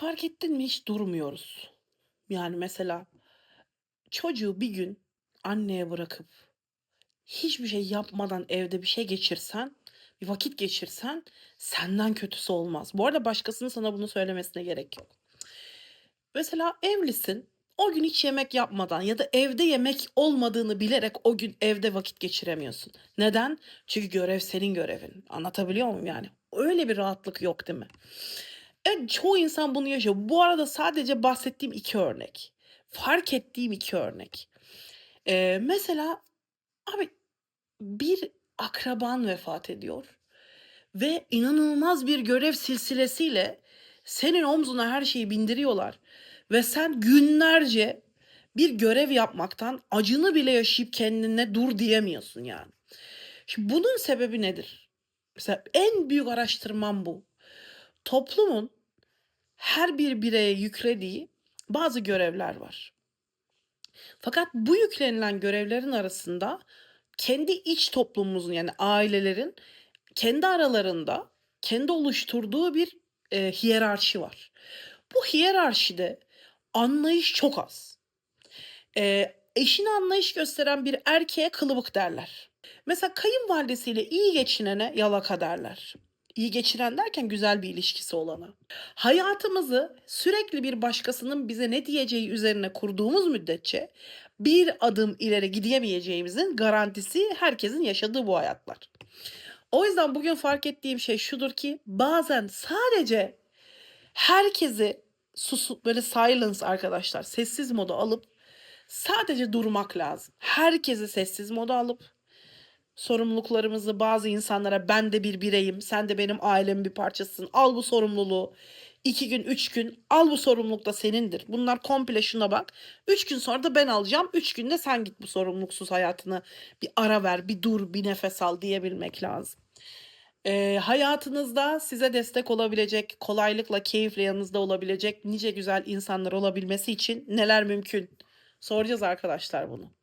Fark ettin mi hiç durmuyoruz. Yani mesela çocuğu bir gün anneye bırakıp hiçbir şey yapmadan evde bir şey geçirsen, bir vakit geçirsen senden kötüsü olmaz. Bu arada başkasının sana bunu söylemesine gerek yok. Mesela evlisin, o gün hiç yemek yapmadan ya da evde yemek olmadığını bilerek o gün evde vakit geçiremiyorsun. Neden? Çünkü görev senin görevin. Anlatabiliyor muyum yani? Öyle bir rahatlık yok değil mi? Evet, çoğu insan bunu yaşıyor. Bu arada sadece bahsettiğim 2 örnek. Fark ettiğim 2 örnek. Eee, mesela abi bir akraban vefat ediyor ve inanılmaz bir görev silsilesiyle senin omzuna her şeyi bindiriyorlar ve sen günlerce bir görev yapmaktan acını bile yaşayıp kendine dur diyemiyorsun yani. Şimdi bunun sebebi nedir? Mesela en büyük araştırmam bu. Toplumun her bir bireye yüklediği bazı görevler var. Fakat bu yüklenilen görevlerin arasında kendi iç toplumumuzun yani ailelerin kendi aralarında kendi oluşturduğu bir, eee, hiyerarşi var. Bu hiyerarşide anlayış çok az. Eee, eşine anlayış gösteren bir erkeğe kılıbık derler. Mesela kayınvalidesiyle iyi geçinene yalaka derler. İyi geçinen derken güzel bir ilişkisi olana. Hayatımızı sürekli bir başkasının bize ne diyeceği üzerine kurduğumuz müddetçe bir adım ileri gidemeyeceğimizin garantisi herkesin yaşadığı bu hayatlar. O yüzden bugün fark ettiğim şey şudur ki bazen sadece herkesi susu böyle silence arkadaşlar, sessiz moda alıp sadece durmak lazım. Herkesi sessiz moda alıp sorumluluklarımızı bazı insanlara ben de bir bireyim, sen de benim ailemin bir parçasısın, al bu sorumluluğu. 2 gün, 3 gün al bu sorumluluk da senindir. Bunlar komple şuna bak. 3 gün sonra da ben alacağım. 3 günde sen git bu sorumluluksuz hayatını bir ara ver, bir dur, bir nefes al diyebilmek lazım. Eee, hayatınızda size destek olabilecek, kolaylıkla, keyifle yanınızda olabilecek nice güzel insanlar olabilmesi için neler mümkün? Soracağız arkadaşlar bunu.